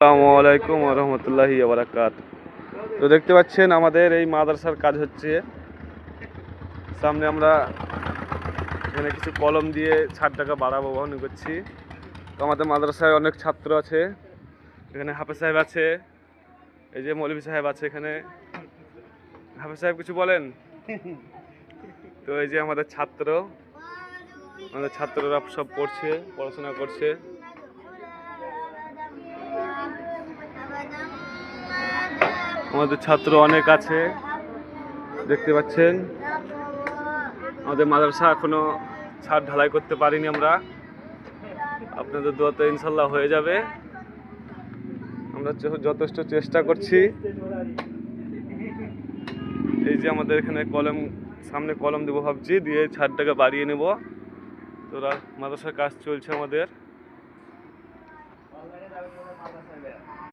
আসসালামু আলাইকুম রহমতুল্লাহি বারাকাত তো দেখতে পাচ্ছেন আমাদের এই মাদ্রাসার কাজ হচ্ছে, সামনে আমরা এখানে কিছু কলম দিয়ে ষাট টাকা বাড়াবো বহন করছি। তো আমাদের মাদ্রাসায় অনেক ছাত্র আছে, এখানে হাফেজ সাহেব আছে, এই যে মৌলভী সাহেব আছে এখানে। হাফেজ সাহেব কিছু বলেন? তো এই যে আমাদের ছাত্র, আমাদের ছাত্ররা সব পড়ছে, পড়াশোনা করছে। আমাদের ছাত্র অনেক আছে, দেখতে পাচ্ছেন। আমাদের মাদ্রাসা এখনও ছাদ ঢালাই করতে পারিনি আমরা। আপনাদের দোয়াতে ইনশাল্লাহ হয়ে যাবে। আমরা যথেষ্ট চেষ্টা করছি। এই যে আমাদের এখানে কলম, সামনে কলম দেবো ভাবছি, দিয়ে ছাদটাকে বাড়িয়ে নেব। তোরা মাদ্রাসার কাজ চলছে আমাদের।